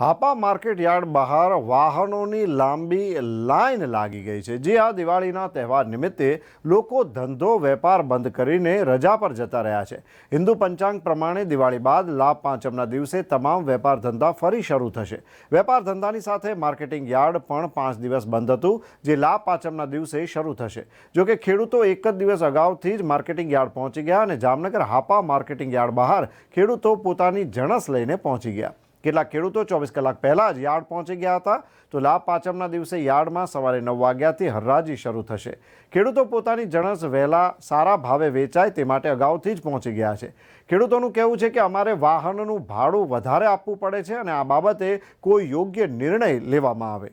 Hapa market yard બહાર વાહનોની લાંબી લાઈન લાગી ગઈ છે. જે આ દિવાળીના તહેવાર નિમિત્તે લોકો ધંધો વેપાર બંધ કરીને રજા પર જતા રહ્યા છે. હિન્દુ પંચાંગ પ્રમાણે દિવાળી બાદ લાભ પાંચમના દિવસે તમામ વેપાર ધંધા ફરી શરૂ થશે. વેપાર ધંધાની સાથે માર્કેટિંગ યાર્ડ પણ પાંચ દિવસ બંધ હતું, જે લાભ પાંચમના દિવસે શરૂ થશે. જોકે ખેડૂતો એક જ દિવસ અગાઉથી જ માર્કેટિંગ યાર્ડ પહોંચી ગયા અને જામનગર હાપા માર્કેટિંગ યાર્ડ બહાર ખેડૂતો પોતાની જણસ લઈને પહોંચી ગયા. કેટલાક ખેડૂતો ચોવીસ કલાક પહેલાં જ યાર્ડ પહોંચી ગયા હતા. તો લાભ પાંચમના દિવસે યાર્ડમાં સવારે નવ વાગ્યાથી હરરાજી શરૂ થશે. ખેડૂતો પોતાની જણસ વહેલા સારા ભાવે વેચાય તે માટે અગાઉથી જ પહોંચી ગયા છે. ખેડૂતોનું કહેવું છે કે અમારે વાહનનું ભાડું વધારે આપવું પડે છે અને આ બાબતે કોઈ યોગ્ય નિર્ણય લેવામાં આવે.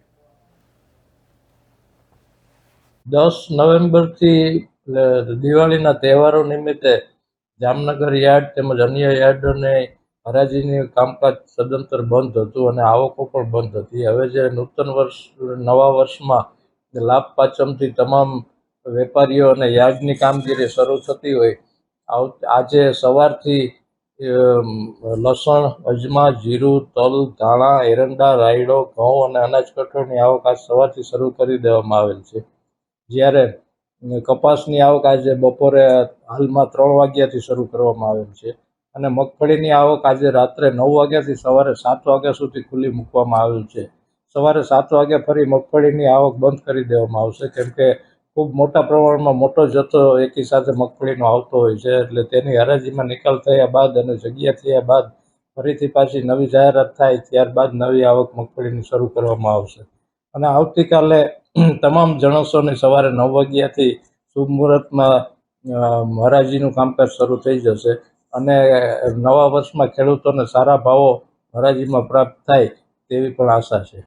દસ નવેમ્બરથી દિવાળીના તહેવારો નિમિત્તે જામનગર યાર્ડ તેમજ અન્ય યાર્ડોને હરાજીની કામકાજ સદંતર બંધ હતું અને આવકો પણ બંધ હતી. હવે જે નૂતન વર્ષ, નવા વર્ષમાં લાભ પાંચમથી તમામ વેપારીઓ અને યાર્ડની કામગીરી શરૂ થતી હોય આજે સવારથી લસણ, અજમા, જીરું, તલ, ધાણા, એરંડા, રાયડો, ઘઉં અને અનાજ કઠોળની આવક આજ સવારથી શરૂ કરી દેવામાં આવેલ છે. જ્યારે કપાસની આવક આજે બપોરે હાલમાં ત્રણ વાગ્યાથી શરૂ કરવામાં આવેલ છે. અને મગફળીની આવક આજે રાત્રે નવ વાગ્યાથી સવારે સાત વાગ્યા સુધી ખુલ્લી મૂકવામાં આવેલ છે. સવારે સાત વાગ્યા ફરી મગફળીની આવક બંધ કરી દેવામાં આવશે. કેમ કે ખૂબ મોટા પ્રમાણમાં મોટો જથ્થો એકી સાથે મગફળીનો આવતો હોય છે, એટલે તેની હરાજીમાં નિકાલ થયા બાદ અને જગ્યા થયા બાદ ફરીથી પાછી નવી જાહેરાત થાય ત્યારબાદ નવી આવક મગફળીની શરૂ કરવામાં આવશે. અને આવતીકાલે તમામ જણસોની સવારે નવ વાગ્યાથી શુભ મુહૂર્તમાં હરાજીનું કામકાજ શરૂ થઈ જશે. અને નવા વર્ષમાં ખેડૂતોને સારા ભાવો હરાજીમાં પ્રાપ્ત થાય તેવી પણ આશા છે.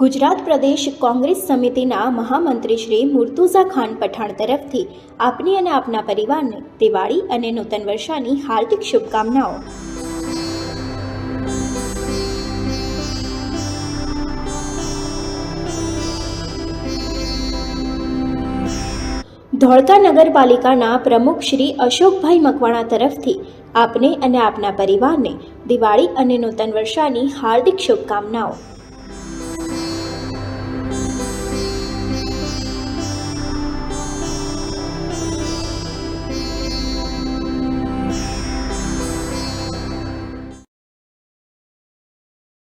ગુજરાત પ્રદેશ કોંગ્રેસ સમિતિના મહામંત્રી શ્રી મુર્તુઝા ખાન પઠાણ તરફથી આપની અને આપના પરિવારને દિવાળી અને નૂતન વર્ષાની હાર્દિક શુભકામનાઓ. ધોળકા નગરપાલિકાના પ્રમુખ શ્રી અશોકભાઈ મકવાણા તરફથી આપને અને આપના પરિવારને દિવાળી અને નૂતન વર્ષાની હાર્દિક શુભકામનાઓ.